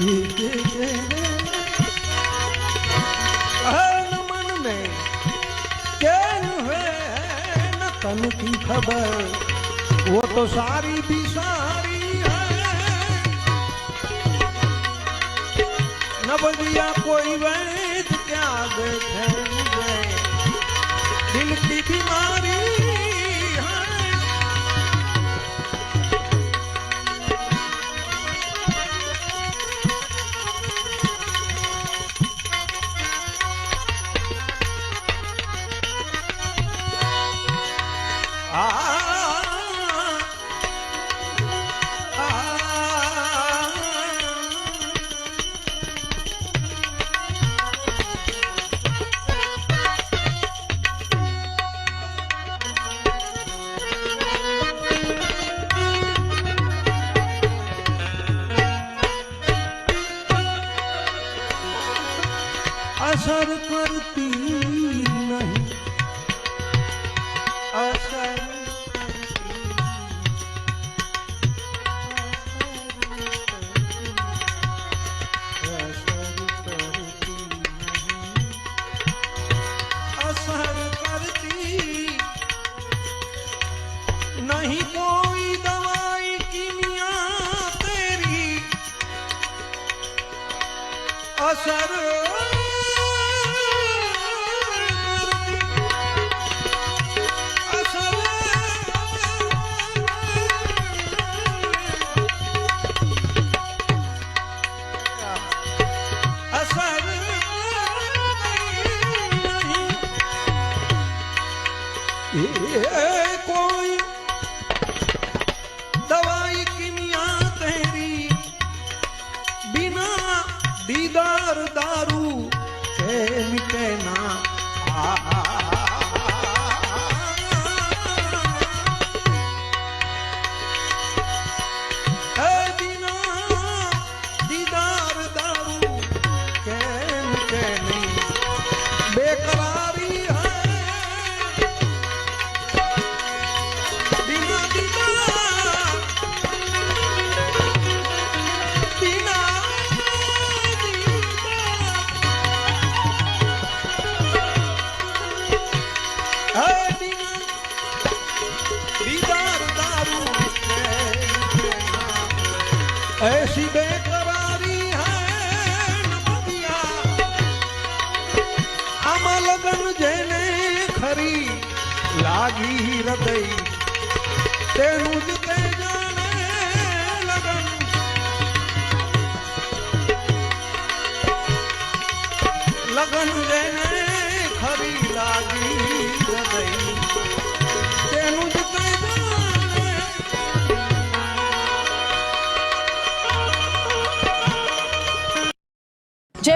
મન મે કેનું હે ન તન કી ખબર વો તો સારી બી સારી ન બદિયા કોઈ વૈદ ક્યાં બેઠે દિલ કી બીમારી અસર કરતી અસર. અસર. દારૂ છે મીટે ના. આ ऐसी बेकरारी है નબિયા. આમાં લગન જેને ખરી લાગી હૃદય તેનું જ તે જાણે લગન લગન જેને